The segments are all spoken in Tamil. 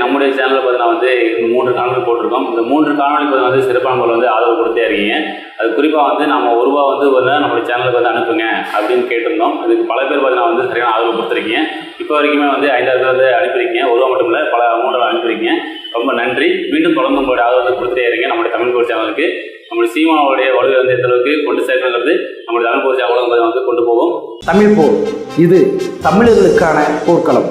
நம்முடைய சேனலில் பார்த்தீங்கன்னா வந்து மூன்று காணொலி போட்டிருக்கோம். இந்த மூன்று காணொலி பார்த்தீங்கன்னா வந்து சிறப்பான முறையில் வந்து ஆதரவு கொடுத்தே இருக்கீங்க. அது குறிப்பாக வந்து நம்ம ஒரு ரூபா வந்து ஒன்று நம்மளுடைய சேனலுக்கு வந்து அனுப்புங்க அப்படின்னு கேட்டிருந்தோம். அதுக்கு பல பேர் பார்த்தீங்கன்னா வந்து சரியான ஆதரவு கொடுத்துருக்கீங்க. இப்போ வரைக்குமே வந்து ஐந்தாயிரம் பேர் வந்து அனுப்பியிருக்கீங்க. ஒரு ரூபா மட்டும் இல்லை பல அமௌண்ட்டில் அனுப்பியிருக்கீங்க. ரொம்ப நன்றி. மீண்டும் தொடர்ந்து உங்களுடைய ஆதரவு வந்து கொடுத்துட்டே இருங்க நம்மளுடைய தமிழ் போர் சேனலுக்கு. நம்மளுடைய சீமாவுடைய வலுவை வந்து எந்த அளவுக்கு கொண்டு சேர்க்கணுங்கிறது நம்மளுடைய தமிழ் போர் சேனல் வந்து கொண்டு போகும் தமிழ் போர். இது தமிழர்களுக்கான போர்க்களம்.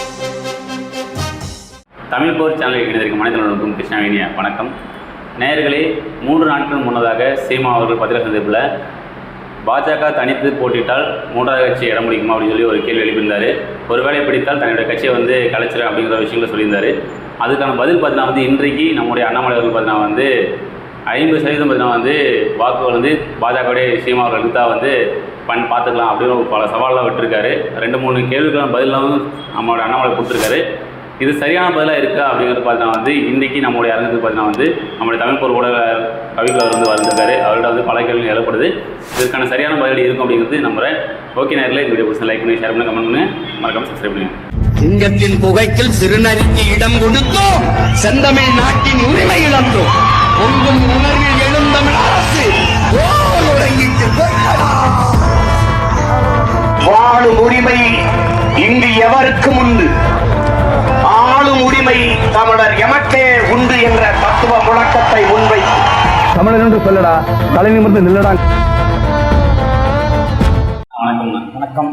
தமிழ் போர் சேனலில் இணைந்திருக்கும் மனிதர்களுக்கும் கிருஷ்ணவேணிய வணக்கம். நேர்களே மூன்று நாட்கள் முன்னதாக சீமா அவர்கள் பத்திரிகை சந்திப்பில் பாஜக தனித்து போட்டியிட்டால் மூன்றாவது கட்சி இடம் முடிக்குமா அப்படின்னு சொல்லி ஒரு கேள்வி எழுப்பியிருந்தார். ஒருவேளை பிடித்தால் தன்னுடைய கட்சியை வந்து கலைச்சிடும் அப்படிங்கிற விஷயங்களை சொல்லியிருந்தார். அதுக்கான பதில் பார்த்தீங்கன்னா வந்து இன்றைக்கு நம்முடைய அண்ணாமலை அவர்கள் பார்த்தீங்கன்னா வந்து ஐம்பது சதவீதம் பார்த்தீங்கன்னா வந்து வாக்குகள் வந்து பாஜகவுடைய சீமா அவர்கள் தான் வந்து பண் பார்த்துக்கலாம் அப்படின்னு பல சவாலெலாம் விட்டுருக்காரு. ரெண்டு மூணு கேள்விக்கான பதிலாகவும் நம்மளோட அண்ணாமலை கொடுத்துருக்காரு. இது சரியான பதிலாக இருக்கா அப்படிங்கிறது பார்த்தீங்கன்னா வந்து இன்றைக்கி நம்மளுடைய அரங்கத்துக்கு பார்த்தீங்கன்னா வந்து நம்மளுடைய தமிழ் போர் ஊடக வந்து வந்திருக்காரு. அவர்கிட்ட வந்து பல கேள்வி ஏற்படுது இதற்கான சரியான பதிலடி இருக்கும் அப்படிங்கிறது நம்புறேன். ஓகே நேரில் இந்த வீடியோ பிடிச்ச லைக் பண்ணி ஷேர் பண்ணி கமெண்ட் பண்ணி மறக்காம சப்ஸ்கிரைப் பண்ணுங்க. சிங்கத்தின் புகைக்கில் சிறுநரிக்கு இடம் கொடுத்தோம். செந்தமிழ் நாட்டின் உரிமை இழந்தோம். பொங்கும் உணர்வில் எழுந்தமிழ் அரசு வாழும் உரிமை இங்கு எவருக்கும் உண்டு. தமிழர் எமக்கே உண்டு என்ற தத்துவ முழக்கத்தை முன்வைத்து. தமிழன் என்று சொல்லடா தலை நிமிர்ந்து நில்லடா. வணக்கம்ண்ணா வணக்கம்.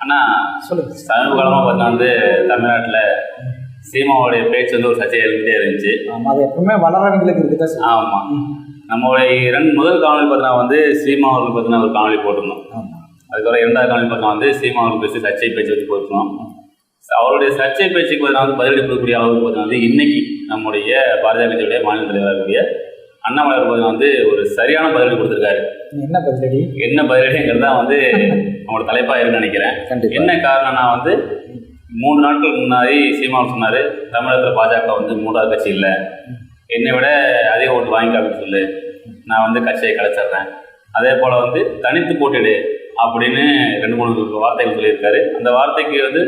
அண்ணா சொல்லுங்க. சமீப காலமாக பார்த்தீங்கன்னா வந்து தமிழ்நாட்டில் சீமாவுடைய பேச்சு வந்து ஒரு சர்ச்சை எழுதிட்டே இருந்துச்சு. ஆமாம் அது எப்பவுமே வளரவங்களுக்கு இருக்குதா சார் ஆமாம் நம்மளுடைய இரண்டு முதல் காணொலி பார்த்தீங்கன்னா வந்து சீமா அவர்கள் பார்த்தீங்கன்னா ஒரு காணொலி போட்டிருந்தோம். அதுக்கப்புறம் இரண்டாவது காணொலி பார்த்தீங்கன்னா வந்து சீமா அவர்கள் பேசி சர்ச்சை பேச்சு வச்சு போயிருக்கோம் அவருடைய சர்ச்சை பேச்சுக்கு பார்த்தீங்கன்னா வந்து பதிலடி கொடுக்கக்கூடிய அளவுக்கு பார்த்தீங்கன்னா வந்து இன்னைக்கு நம்முடைய பாரதிய கட்சியுடைய மாநில தலைவராக இருக்கக்கூடிய அண்ணாமலை பார்த்தீங்கன்னா வந்து ஒரு சரியான பதிலடி கொடுத்துருக்காரு. என்ன பதிலடி? என்ன பதிலடிங்கிறது தான் வந்து நம்மளோட தலைப்பாக இருக்குன்னு நினைக்கிறேன். என்ன காரணம்னா வந்து மூணு நாட்களுக்கு முன்னாடி சீமான் சொன்னார் தமிழகத்தில் பாஜக வந்து மூன்றாவது கட்சி இல்லை. என்னை விட அதிக ஓட்டு வாங்கிக்க அப்படின்னு சொல்லு. நான் வந்து கட்சியை கலைச்சிட்றேன். அதே போல் வந்து தனித்து போட்டிடு அப்படின்னு ரெண்டு மூணு வார்த்தைகள் சொல்லியிருக்காரு. அந்த வார்த்தைக்கு வந்து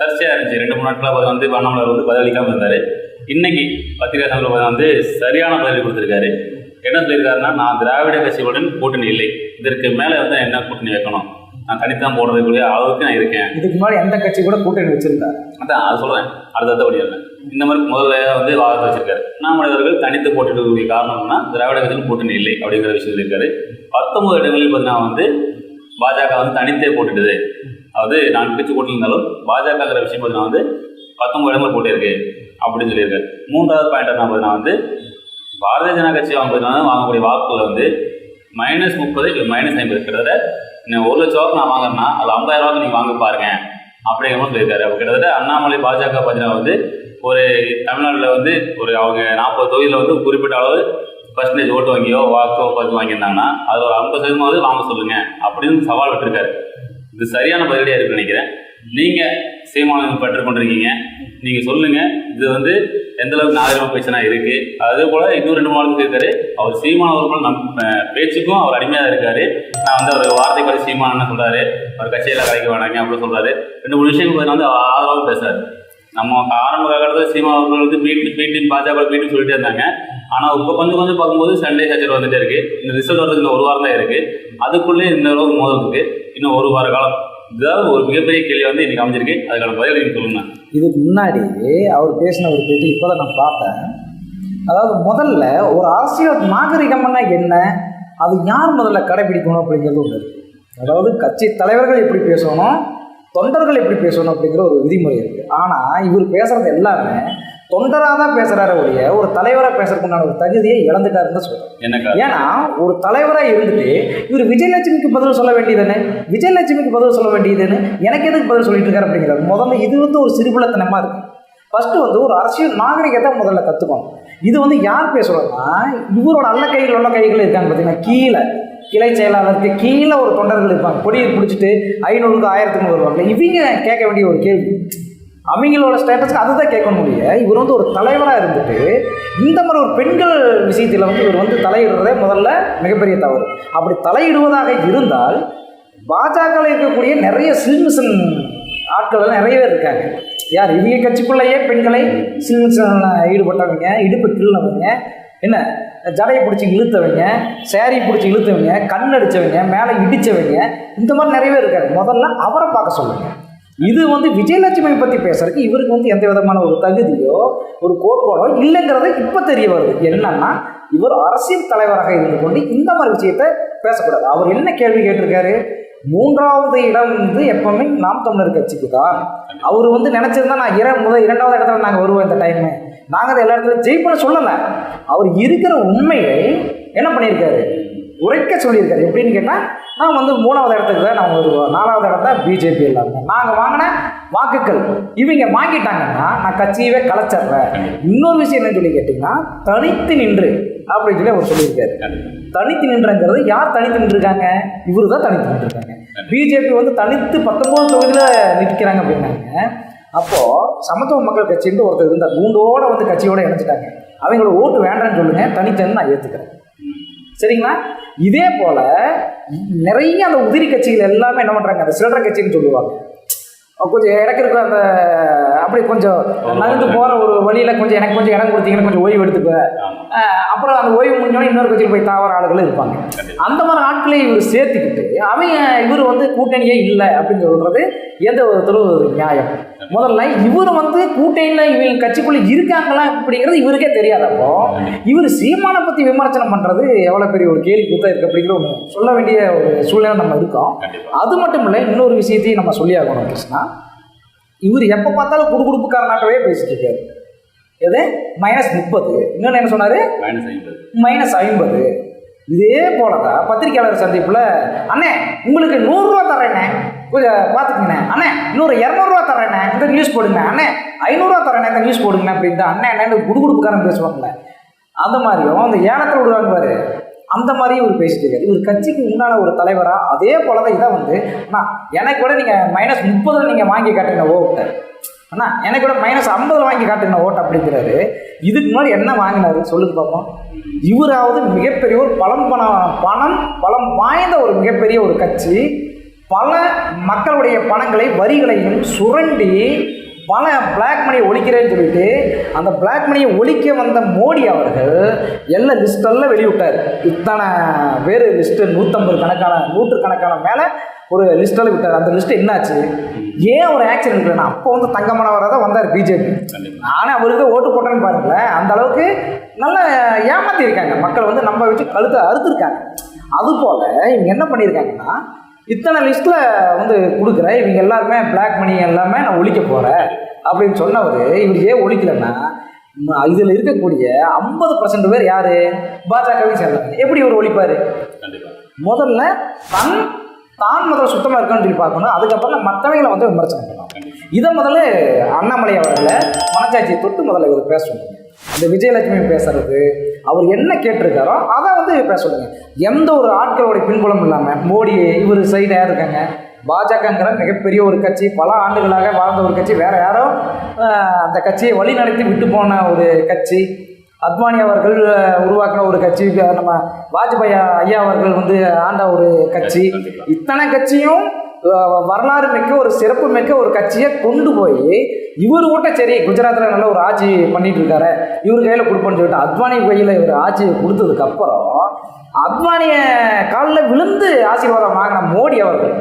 சர்ச்சையாக இருந்துச்சு. ரெண்டு மூணு நாட்களாக வந்து அண்ணாமலை வந்து பதிலளிக்காமல் இருந்தார். இன்னைக்கு பத்திரிகை சந்தில் வந்து சரியான பதில் கொடுத்துருக்காரு. என்ன சொல்லியிருக்காருன்னா நான் திராவிட கட்சிகளுடன் கூட்டணி இல்லை. இதற்கு மேலே வந்து என்ன கூட்டணி வைக்கணும்? நான் தனித்தான் போடுறதுக்குரிய அளவுக்கு நான் இருக்கேன். இதுக்கு முன்னாடி எந்த கட்சி கூட கூட்டணி வச்சிருக்காரு அதான் அது சொல்கிறேன் அடுத்தடுத்த படியில் இந்த மாதிரி முதல்ல வந்து வாதத்தை வச்சிருக்காரு. அண்ணாமலை அவர்கள் தனித்து போட்டிருக்கக்கூடிய காரணம்னா திராவிட கட்சியில் கூட்டணி இல்லை அப்படிங்கிற விஷயம் சொல்லியிருக்காரு. பத்தொன்பது இடங்களில் பார்த்தீங்கன்னா வந்து பாஜக வந்து தனித்தே போட்டுடுது அதாவது நான் கட்சி போட்டிருந்தாலும் பாஜகங்கிற விஷயம் பார்த்தீங்கன்னா வந்து பத்தொன்பது இடங்கள் போட்டிருக்கு அப்படின்னு சொல்லியிருக்காரு மூன்றாவது பாயிண்ட் என்ன பார்த்தீங்கன்னா வந்து பாரதிய ஜனதா கட்சி அவங்க வாங்கக்கூடிய வாக்குகள் வந்து மைனஸ் முப்பது இல்லை மைனஸ் ஐம்பது. கிட்டத்தட்ட நீங்கள் ஒரு லட்ச ரூபாய்க்கு நான் வாங்குறேன்னா அதில் ஐம்பதாயிரம் ரூபாய்க்கு நீங்கள் வாங்க பாருங்க அப்படிங்கிற மாதிரி சொல்லியிருக்காரு. அப்போ கிட்டத்தட்ட அண்ணாமலை பாஜக பார்த்தீங்கன்னா வந்து ஒரு தமிழ்நாட்டில் வந்து ஒரு அவங்க நாற்பது தொகுதியில் வந்து குறிப்பிட்ட அளவு பர்சன்டேஜ் ஓட்டு வாங்கியோ வாக்கோ பார்த்து வாங்கியிருந்தாங்கன்னா அதில் ஒரு ஐம்பது சதவீதமாவது வாங்க சொல்லுங்க அப்படின்னு சவால் விட்டுருக்காரு. இது சரியான பதிலடியாக இருக்குன்னு நினைக்கிறேன். நீங்கள் சீமானம் பெற்றுக்கொண்டிருக்கீங்க நீங்கள் சொல்லுங்கள் இது வந்து எந்த அளவுக்கு நாகரிகமாக பேசினா இருக்குது அதே போல் இன்னும் ரெண்டு மூணு இருக்காரு. அவர் சீமான அவர்கள் நம் பேச்சுக்கும் அவர் அடிமையாக இருக்கார். நான் வந்து அவர் வார்த்தை பற்றி சீமானன்னு சொல்கிறாரு அவர் கட்சியில் கலைக்க வேணாங்க அப்படின்னு சொல்கிறாரு ரெண்டு மூணு விஷயங்கள் வந்து ஆதரவாக பேசுறாரு. நம்ம ஆரம்ப காலத்தில் சீமா அவர்கள் வந்து மீட்டு பீட்டு பாஜக பீட்டு சொல்லிட்டே இருந்தாங்க. ஆனால் இப்போ கொஞ்சம் கொஞ்சம் பார்க்கும்போது சண்டே சச்சர் வந்துட்டே இருக்கு. இந்த ரிசல்ட் வரதுக்கு இன்னும் ஒரு வாரம் தான் இருக்கு அதுக்குள்ளே இந்த அளவுக்கு மோதல் இருக்கு. இன்னும் ஒரு வார காலம். இதாவது ஒரு மிகப்பெரிய கேள்வி வந்து இன்னைக்கு அமைஞ்சிருக்கு. அதுக்கான பதில் நீங்கள் சொல்லுங்க. இதுக்கு முன்னாடி அவர் பேசின ஒரு பேட்டி இப்போ தான் நான் பார்த்தேன். அதாவது முதல்ல ஒரு அரசியல் நாகரிகம்னா என்ன? அது யார் முதல்ல கடைபிடிக்கணும் அப்படிங்கிறது ஒன்று அதாவது கட்சி தலைவர்கள் எப்படி பேசணும்? தொண்டர்கள் எப்படி பேசணும் அப்படிங்கிற ஒரு விதிமுறை இருக்குது ஆனால் இவர் பேசுகிறது எல்லாமே தொண்டராக தான் பேசுகிறார ஒழிய ஒரு தலைவராக பேசுறதுக்குண்டான ஒரு தகுதியை இழந்துட்டாருன்னு சொல்கிறேன் ஏன்னா ஒரு தலைவராக இருந்துட்டு இவர் விஜயலட்சுமிக்கு பதில் சொல்ல வேண்டியதுன்னு விஜயலட்சுமிக்கு பதில் சொல்ல வேண்டியதுன்னு எனக்கு எதுக்கு பதில் சொல்லிட்டு இருக்காரு அப்படிங்கிறார். முதல்ல இது வந்து ஒரு சிறுபுலத்தனமாக இருக்கு. ஃபர்ஸ்ட் வந்து ஒரு அரசியல் நாகரிகத்தை முதல்ல கற்றுக்கணும் இது வந்து யார் பேசுகிறோம்னா இவரோட அல்ல கைகள் உள்ள கைகள் இருக்காங்க பார்த்தீங்கன்னா கீழே. கிளை செயலாளருக்கு கீழே ஒரு தொண்டர்கள் இருப்பாங்க. கொடியை பிடிச்சிட்டு ஐநூறுக்கு ஆயிரத்துக்கு வருவாங்க. இவங்க கேட்க வேண்டிய ஒரு கேள்வி. அவங்களோட ஸ்டேட்டஸ்க்கு அதுதான் கேட்க முடியும் இவர் வந்து ஒரு தலைவராக இருந்துட்டு இந்த மாதிரி ஒரு பெண்கள் விஷயத்தில் வந்து இவர் வந்து தலையிடுறதே முதல்ல மிகப்பெரிய தவறு. அப்படி தலையிடுவதாக இருந்தால் பாஜகவில் இருக்கக்கூடிய நிறைய சில்மிசன் ஆட்கள் எல்லாம் நிறைய பேர் இருக்காங்க. யார்? இவங்க கட்சிக்குள்ளேயே பெண்களை சின்ன ஈடுபட்டவங்க இடுப்பு கிள்ளவங்க என்ன? ஜடையை பிடிச்சி இழுத்தவங்க சேரீ பிடிச்சி இழுத்தவங்க கண் அடித்தவங்க மேலே இடித்தவங்க இந்த மாதிரி நிறைய பேர் இருக்காரு. முதல்ல அவரை பார்க்க சொல்லுங்க. இது வந்து விஜயலட்சுமி பற்றி பேசுறதுக்கு இவருக்கு வந்து எந்த விதமான ஒரு தகுதியோ ஒரு கோட்பாடோ இல்லைங்கிறத இப்போ தெரிய வருது. என்னன்னா இவர் அரசியல் தலைவராக இருந்து கொண்டு இந்த மாதிரி விஷயத்த பேசக்கூடாது. அவர் என்ன கேள்வி கேட்டிருக்காரு? மூன்றாவது இடம் வந்து எப்பவுமே நாம் தமிழர் கட்சிக்கு தான். அவர் வந்து நினைச்சிருந்தா நான் இர முதல் இரண்டாவது இடத்துல நாங்கள் வருவோம் இந்த டைமு நாங்கள் அதை எல்லா இடத்துலையும் ஜெயிப்போம்னு சொல்லலை. அவர் இருக்கிற உண்மையை என்ன பண்ணியிருக்காரு? உரைக்க சொல்லியிருக்காரு. எப்படின்னு கேட்டால் நான் வந்து மூணாவது இடத்துக்கு தான் நான் வருவோம். நாலாவது இடம் தான் பிஜேபி எல்லாமே நாங்கள் வாங்கின வாக்குகள் இவங்க வாங்கிட்டாங்கன்னா நான் கட்சியவே கலைச்சிட்றேன். இன்னொரு விஷயம் என்னன்னு சொல்லி கேட்டிங்கன்னா தனித்து நின்று அப்படின்னு சொல்லி அவர் சொல்லியிருக்காரு. தனித்து நின்றங்கிறது யார் தனித்து நின்றுருக்காங்க? இவரு தான் தனித்து நின்றுருக்காங்க. பிஜேபி வந்து தனித்து பத்தொன்பது தொகுதியில் நிற்கிறாங்க அப்படின்னாங்க. அப்போது சமத்துவ மக்கள் கட்சின்ட்டு ஒருத்தர் இருந்தார். கூண்டோட வந்து கட்சியோடு இணைச்சிட்டாங்க அவங்களோட ஓட்டு வேண்டாம்னு சொல்லுங்க தனித்தன்னு நான் ஏற்றுக்கிறேன் சரிங்களா? இதே போல் நிறைய அந்த உதிரி கட்சிகள் எல்லாமே என்ன பண்ணுறாங்க அந்த சில்லற கட்சின்னு சொல்லுவாங்க. கொஞ்சம் இடக்கு இருக்க அந்த அப்படி கொஞ்சம் நகர்ந்து போகிற ஒரு வழியில் கொஞ்சம் எனக்கு கொஞ்சம் இடம் கொடுத்தீங்கன்னா கொஞ்சம் ஓய்வு எடுத்துக்குவேன் அப்புறம் அந்த ஓய்வு முடிஞ்சோடனே இன்னொரு கட்சியில் போய் தாவர ஆளுகளும் இருப்பாங்க. அந்த மாதிரி ஆட்களை இவர் சேர்த்துக்கிட்டு அவங்க இவர் வந்து கூட்டணியே இல்லை அப்படின்னு சொல்றது எந்த விதத்திலும் ஒரு நியாயம். முதல்ல இவர் வந்து கூட்டணியில் இவங்க கட்சிக்குள்ளே இருக்காங்களா அப்படிங்கிறது இவருக்கே தெரியாதப்போ இவர் சீமானை பற்றி விமர்சனம் பண்ணுறது எவ்வளோ பெரிய ஒரு கேள்வி கூத்தா இருக்கு அப்படிங்கிற ஒன்று சொல்ல வேண்டிய ஒரு சூழ்நிலை நம்ம இருக்கோம். அது மட்டும் இல்லை இன்னொரு விஷயத்தையும் நம்ம சொல்லி ஆகணும் கிருஷ்ணா. இவர் எப்போ பார்த்தாலும் குடுகுடுப்புக்காரனாட்டவே பேசிட்டு இருக்காரு. எது? மைனஸ் முப்பது. இன்னொன்று என்ன சொன்னார்? மைனஸ் ஐம்பது. மைனஸ் ஐம்பது. இதே போல தான் பத்திரிக்கையாளர் சந்திப்பில் அண்ணே உங்களுக்கு நூறுரூவா தர்றேண்ணே கொஞ்சம் பார்த்துக்குங்கண்ணே. அண்ணே இன்னொரு இரநூறுவா தர்றேண்ணே இந்த நியூஸ் போடுங்க. அண்ணே ஐநூறுரூவா தர்றேண்ணே இந்த நியூஸ் போடுங்க அப்படின்ட்டு அண்ணே அண்ணன் குடுகுடுப்புக்காரன் பேசுவாங்கல்ல அந்த மாதிரியும் அந்த ஏலத்தில் விடுவாங்க பாரு. அந்த மாதிரி இவர் பேசிட்டு இருக்காரு. இவர் கட்சிக்கு உண்டான ஒரு தலைவராக அதே போல தான் இதை வந்து அண்ணா எனக்கு கூட நீங்கள் மைனஸ் முப்பதில் நீங்கள் வாங்கி காட்டுங்க ஓட்டை அண்ணா எனக்கு கூட மைனஸ் ஐம்பதில் வாங்கி காட்டுங்க ஓட்டு அப்படிங்கிறாரு. இதுக்கு முன்னாடி என்ன வாங்கினாரு? சொல்லுங்க பார்ப்போம் இவராவது மிகப்பெரிய ஒரு பலம் பணம் பணம் பலம் வாய்ந்த ஒரு மிகப்பெரிய ஒரு கட்சி. பல மக்களுடைய பணங்களை வரிகளையும் சுரண்டி பல பிளாக் மணியை ஒழிக்கிறேன்னு சொல்லிட்டு அந்த பிளாக் மணியை ஒழிக்க வந்த மோடி அவர்கள் எல்லா லிஸ்டெல்லாம் வெளியிட்டார். இத்தனை வேறு லிஸ்ட்டு நூற்றம்பது கணக்கான நூற்றுக்கணக்கான மேலே ஒரு லிஸ்டெல்லாம் விட்டார். அந்த லிஸ்ட்டு என்னாச்சு? ஏன் ஒரு ஆக்ஷன் எடுக்கலன்னா அப்போ வந்து தங்கமனவராக தான் வந்தார் பிஜேபி. நானே அவருக்கு ஓட்டு போட்டேன்னு பாருங்களேன். அந்த அளவுக்கு நல்லா ஏமாத்திருக்காங்க. மக்கள் வந்து நம்ம வச்சு கழுத்தை அறுத்துருக்காங்க. அதுபோல் இவங்க என்ன பண்ணியிருக்காங்கன்னா இத்தனை லிஸ்ட்டில் வந்து கொடுக்குறேன் இவங்க எல்லாருமே பிளாக் மணி எல்லாமே நான் ஒழிக்க போகிறேன் அப்படின்னு சொன்னவர் இவர் ஏன் ஒழிக்கலைன்னா இதில் இருக்கக்கூடிய ஐம்பது பர்சன்ட் பேர் யார்? பாஜகவையும் சேர்ந்தாங்க எப்படி இவர் ஒழிப்பார்? முதல்ல தன் தான் முதல்ல சுத்தமாக இருக்கான்னு சொல்லி பார்க்கணும். அதுக்கப்புறம் மற்றவங்களை வந்து விமர்சனம் பண்ணணும். இதை முதல்ல அண்ணாமலை அவர்களை மனச்சாட்சியை தொட்டு முதல்ல இவர் பேச சொல்லுங்க இந்த விஜயலட்சுமி பேசுறது அவர் என்ன கேட்டிருக்காரோ அதை வந்து பேச சொல்லுங்க. எந்த ஒரு ஆட்களோட பின்புலம் இல்லாமல் மோடி இவர் சைடு யார் இருக்காங்க? பாஜகங்கிற மிகப்பெரிய ஒரு கட்சி பல ஆண்டுகளாக வாழ்ந்த ஒரு கட்சி வேற யாரோ அந்த கட்சியை வழிநடத்தி விட்டு போன ஒரு கட்சி அத்வானி அவர்கள் உருவாக்கின ஒரு கட்சி நம்ம வாஜ்பாய் ஐயா அவர்கள் வந்து ஆண்ட ஒரு கட்சி. இத்தனை கட்சியும் வரலாறு மிக்க ஒரு சிறப்பு மிக்க ஒரு கட்சியை கொண்டு போய் இவர் கூட சரி குஜராத்தில் நல்ல ஒரு ஆட்சி பண்ணிட்டு இருக்காரு இவர் கையில் கொடுப்போன்னு சொல்லிட்டு அத்வானி கையில் இவர் ஆட்சி கொடுத்ததுக்கு அப்புறம் அத்வானிய காலில் விழுந்து ஆசீர்வாதம் வாங்கின மோடி அவர்கள்.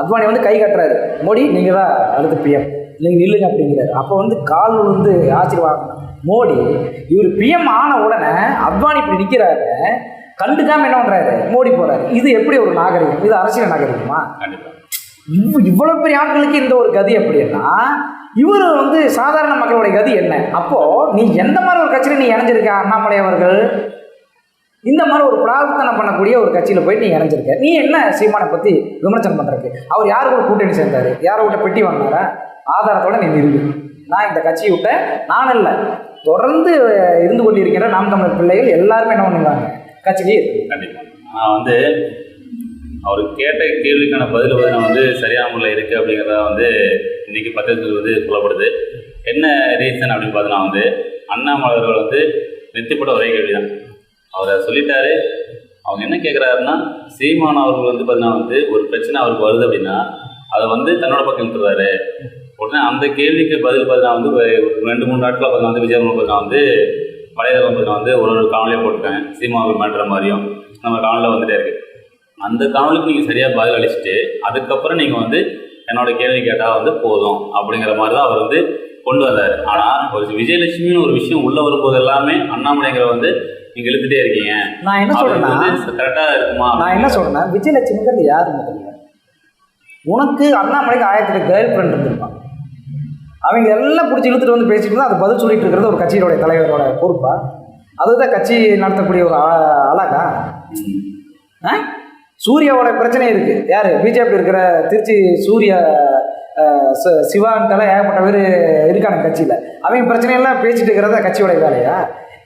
அத்வானி வந்து கை கட்டுறாரு. மோடி நீங்கள் தான் அடுத்து பிஎம் நீங்கள் நில்லுங்க அப்படிங்கிறாரு. அப்போ வந்து கால் விழுந்து ஆசீர்வாதம். மோடி இவர் பிஎம் ஆன உடனே அத்வானி இப்படி நிற்கிறாரு கண்டுக்காம என்ன பண்ணுறாரு மோடி போகிறாரு இது எப்படி ஒரு நாகரிகம்? இது அரசியல் நாகரிகமா? கண்டிப்பாக இவ் இவ்வளோ பெரிய ஆட்களுக்கு இந்த ஒரு கதி அப்படின்னா இவர் வந்து சாதாரண மக்களுடைய கதி என்ன? அப்போ நீ எந்த மாதிரி ஒரு கட்சியில் நீ இணைஞ்சிருக்க அண்ணாமலை அவர்கள்? இந்த மாதிரி ஒரு பிரார்த்தனை பண்ணக்கூடிய ஒரு கட்சியில் போய் நீ இணைஞ்சிருக்க. நீ என்ன சீமானை பற்றி விமர்சனம் பண்ணுறதுக்கு அவர் யார் கூட கூட்டணி சேர்ந்தாரு? யாரை விட்ட பெட்டி வாங்கினாரா? ஆதாரத்தோட நீ நிறுவி. நான் இந்த கட்சியை விட்ட நான் இல்லை. தொடர்ந்து இருந்து கொண்டிருக்கிற நாம் தமிழர் பிள்ளைகள் எல்லாருமே என்ன பண்ணுவாங்க? கட்சியிலேயே கண்டிப்பாக நான் வந்து அவர் கேட்ட கேள்விக்கான பதில் வந்து நான் வந்து சரியான முறையில் இருக்குது அப்படிங்கிறத வந்து இன்னைக்கு பத்திரிகைகள் வந்து சொல்லப்படுது. என்ன ரீசன் அப்படின்னு பார்த்தோன்னா வந்து அண்ணாமலர்கள் வந்து நெத்திப்பட்ட ஒரே கேள்வி தான் அவர் சொல்லிட்டாரு. அவங்க என்ன கேட்குறாருன்னா சீமான் அவர்கள் வந்து பார்த்தீங்கன்னா வந்து ஒரு பிரச்சனை அவருக்கு வருது அப்படின்னா அதை வந்து தன்னோட பக்கம் இழுத்துறாரு. உடனே அந்த கேள்விக்கு பதில் பார்த்தீங்கன்னா வந்து ஒரு ரெண்டு மூணு நாட்களில் பார்த்தீங்கன்னா வந்து விஜயகுமார் பார்த்தீங்கன்னா வந்து வலைதளம் பார்த்தீங்கன்னா வந்து ஒரு ஒரு காணொலியாக போட்டிருக்காங்க. சீமா அவர் மாட்டுற மாதிரியும் நம்ம காணொலியில் வந்துட்டே இருக்குது அந்த காணொலிக்கு நீங்கள் சரியாக பதில் அளிச்சுட்டு அதுக்கப்புறம் நீங்கள் வந்து என்னோட கேள்வி கேட்டால் வந்து போதும் அப்படிங்கிற மாதிரி தான் அவர் வந்து கொண்டு வந்தார். ஆனால் ஒரு விஜயலட்சுமின்னு ஒரு விஷயம் உள்ளே வரும்போது எல்லாமே அண்ணாமலைங்கிற வந்து நீங்கள் இழுத்துட்டே இருக்கீங்க. நான் என்ன சொல்றேன்னா கரெக்டாக இருக்குமா நான் என்ன சொல்றேன்னா விஜயலட்சுமிங்கிறது யார் முதல்ல உனக்கு அண்ணாமலைக்கு ஆயிரத்தி கேர்ள் ஃப்ரெண்ட் இருந்திருப்பான் அவங்க எல்லாம் பிடிச்சி இழுத்துட்டு வந்து பேசிட்டு அது பதில் சொல்லிட்டு இருக்கிறது ஒரு கட்சியோட தலைவரோட பொறுப்பா? அதுதான் கட்சி நடத்தக்கூடிய ஒரு அழகா? ஆ? சூர்யாவோட பிரச்சனை இருக்கு. யாரு? பிஜேபி இருக்கிற திருச்சி சூர்யா அஹ், சிவான்ட்டெல்லாம் ஏகப்பட்ட பேர் இருக்கான கட்சியில். அவங்க பிரச்சனையெல்லாம் பேசிட்டு இருக்கிறதா கட்சியோட வேலையா?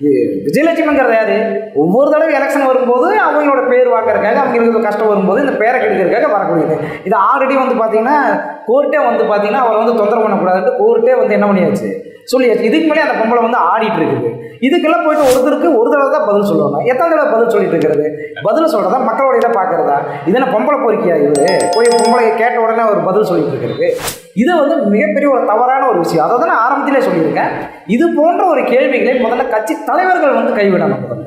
இது விஜயலட்சுமிங்கிறது யாரு? ஒவ்வொரு தடவை எலெக்ஷன் வரும்போது அவங்களோட பேர் வாங்குறதுக்காக அவங்களுக்கு கஷ்டம் வரும்போது இந்த பேரை கெடுக்கிறதுக்காக வரக்கூடியது. இது ஆல்ரெடி வந்து பார்த்தீங்கன்னா கோர்ட்டே வந்து பார்த்தீங்கன்னா அவரை வந்து தொந்தரவு பண்ணக்கூடாதுன்ட்டு கோர்ட்டே வந்து என்ன பண்ணியாச்சு? சொல்லியாச்சு. இதுக்கு மேலே அந்த பொம்பளை வந்து ஆடிட்டு இருக்குது. இதுக்கெல்லாம் போயிட்டு ஒருத்தருக்கு ஒரு தடவை தான் பதில் சொல்லுவாங்க. எத்தனை தடவை பதில் சொல்லிட்டு இருக்கிறது? பதில் சொல்றதா மக்களோட இதை பார்க்கறதா? இது என்ன பொம்பளை பொறுக்கியா இது? போய் பொம்பளை கேட்ட உடனே ஒரு பதில் சொல்லிட்டு இருக்கிறது. இது வந்து மிகப்பெரிய ஒரு தவறான ஒரு விஷயம். அதை தான் நான் ஆரம்பத்திலே சொல்லியிருக்கேன். இது போன்ற ஒரு கேள்விகளை முதல்ல கட்சி தலைவர்கள் வந்து கைவிடணும் முதல்ல.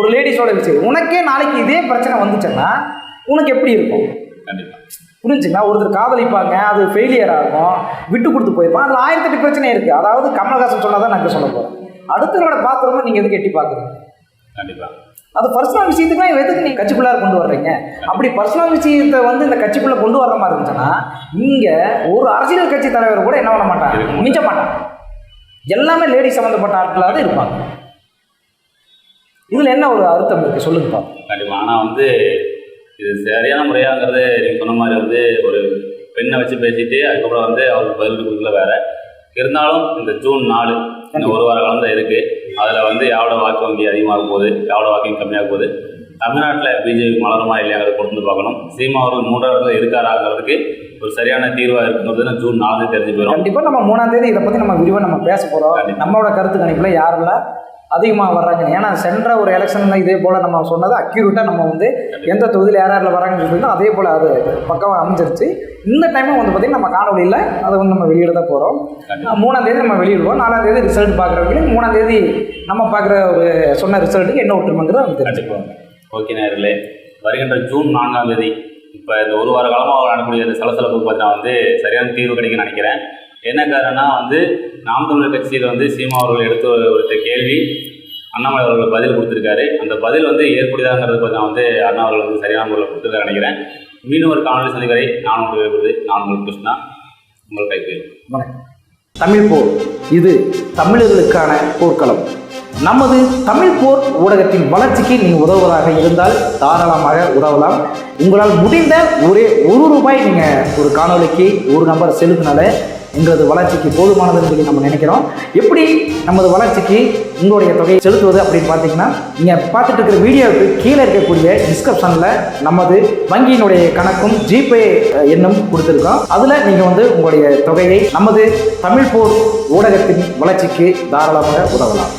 ஒரு லேடிஸோட விஷயம். உனக்கே நாளைக்கு இதே பிரச்சனை வந்துச்சுன்னா உனக்கு எப்படி இருக்கும்? புரிஞ்சுங்களா? ஒருத்தர் காதலிப்பாங்க அது ஃபெயிலியர் ஆகும் விட்டு கொடுத்து போயிருப்பான் அதில் ஆயிரத்தெட்டு பிரச்சனை இருக்குது அதாவது கமலஹாசன் சொன்னால் தான் நான் சொல்ல போகிறேன் அடுத்தவங்களோட பாத்திரமா நீங்கள் எதுக்கு எட்டி பார்க்குறீங்க கண்டிப்பாக அது பர்சனல் விஷயத்துக்குலாம் எதுக்கு நீங்கள் கட்சிக்குள்ளார கொண்டு வர்றீங்க. அப்படி பர்சனல் விஷயத்தை வந்து இந்த கட்சிக்குள்ளே கொண்டு வர மாதிரி இருந்துச்சுன்னா இங்கே ஒரு அரசியல் கட்சி தலைவர் கூட என்ன பண்ண மாட்டாங்க மிஞ்ச மாட்டாங்க எல்லாமே லேடி சம்மந்தப்பட்ட ஆட்களாக தான் இருப்பாங்க. இதில் என்ன ஒரு அர்த்தம் இருக்குது சொல்லுங்க பாப்போம். கண்டிப்பாக ஆனால் வந்து இது சரியான முறையாங்கிறது நீங்கள் சொன்ன மாதிரி வந்து ஒரு பெண்ணை வச்சு பேசிட்டு அதுக்கப்புறம் வந்து அவருக்கு பதில் கொடுக்கல வேற. இருந்தாலும் இந்த ஜூன் நாலு ஒரு வார காலம் தான் இருக்குது அதில் வந்து யாரோட வாக்கு வங்கி அதிகமாக போகுது. யாரோட வாக்கு கம்மியாக போகுது. தமிழ்நாட்டில் பிஜேபி மலருமா இல்லையாங்கிறத கொண்டு பார்க்கணும். சீமா அவர்கள் மூன்றாவது இடத்துல இருக்காராங்கிறதுக்கு ஒரு சரியான தீர்வாக இருக்குங்கிறது ஜூன் நாலு தெரிஞ்சு போயிடும் கண்டிப்பாக நம்ம மூணாம் தேதி இதை பற்றி நம்ம விரிவாக நம்ம பேச போகிறோம். நம்மளோட கருத்து கணிப்பில் யாரெல்லாம் அதிகமாக வர்றாங்க. ஏன்னா சென்ற ஒரு எலெக்ஷனில் இதே போல் நம்ம சொன்னது அக்யூரேட்டாக நம்ம வந்து எந்த தொகுதியில் யார் யாரில் வராங்கன்னு சொல்லியிருந்தோம். அதே போல் அது பக்கம் அமைஞ்சிருச்சு. இந்த டைமும் வந்து பார்த்திங்கன்னா நம்ம காணொலியில் அதை வந்து நம்ம வெளியிட தான் போகிறோம் கண்டிப்பா. மூணாம் தேதி நம்ம வெளியிடுவோம். நாலாம் தேதி ரிசல்ட் பார்க்குறவங்களுக்கு மூணாம் தேதி நம்ம பார்க்குற ஒரு சொன்ன ரிசல்ட்டுக்கு என்ன ஒற்றுமைங்கிறத நம்ம தெரிஞ்சுக்குவோம் ஓகே நேர்களே வருகின்ற ஜூன் நான்காம் தேதி இப்போ இந்த ஒரு வார காலமாக நடக்கக்கூடிய சலசலப்பு பார்த்தீங்கன்னா வந்து சரியான தீர்வு கிடைக்கும்னு நினைக்கிறேன். என்ன காரணம்னா வந்து நாம் தமிழர் கட்சியில் வந்து சீமா அவர்கள் எடுத்து ஒரு கேள்வி அண்ணாமலை அவர்கள் பதில் கொடுத்துருக்காரு. அந்த பதில் வந்து ஏற்புடையதாங்கிறது கொஞ்சம் வந்து அண்ணா அவர்கள் வந்து சரியான முறையில் கொடுத்துருக்காரு நினைக்கிறேன். மீனவர் ஒரு காணொலி சந்திக்கரை நான் உங்களுக்கு நான் உங்களுக்கு கிருஷ்ணா. உங்கள் கைப்பேன் வணக்கம். தமிழ் போர் இது தமிழர்களுக்கான போர்க்களம். நமது தமிழ் போர் ஊடகத்தின் வளர்ச்சிக்கு நீ உதவுவதாக இருந்தால் தாராளமாக உதவலாம். உங்களால் முடிந்த ஒரே ஒரு ரூபாய் நீங்கள் ஒரு காணொளிக்கு ஒரு நம்பர் செலுத்தினால எங்களது வளர்ச்சிக்கு போதுமானதுன்னு சொல்லி நம்ம நினைக்கிறோம். எப்படி நமது வளர்ச்சிக்கு உங்களுடைய தொகையை செலுத்துவது அப்படின்னு பார்த்தீங்கன்னா நீங்கள் பார்த்துட்டு இருக்கிற வீடியோவுக்கு கீழே இருக்கக்கூடிய டிஸ்கிரிப்ஷனில் நமது வங்கியினுடைய கணக்கும் ஜிபே எண்ணும் கொடுத்துருக்கோம். அதில் நீங்கள் வந்து உங்களுடைய தொகையை நமது தமிழ் போர் ஊடகத்தின் வளர்ச்சிக்கு தாராளமாக உதவலாம்.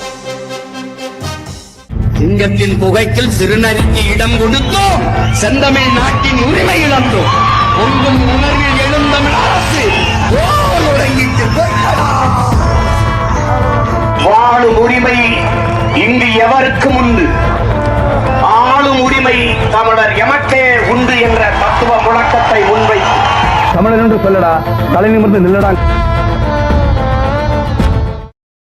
சிங்கத்தின் புகைக்கில் சிறுநரிக்கு இடம் கொடுத்தோம். செந்தமிழ் நாட்டின் உரிமை இழந்தோம். பொங்கும் உணர்வில் எழுந்தமிழ் அரசு ஆளும் உரிமை இங்கு எவருக்கும் உண்டு? ஆளும் உரிமை தமிழர் எமக்கே உண்டு என்ற தத்துவ முழக்கத்தை முன்வைத்து. தமிழர் என்று சொல்லடா தலை நிமிர்ந்து நில்லடா.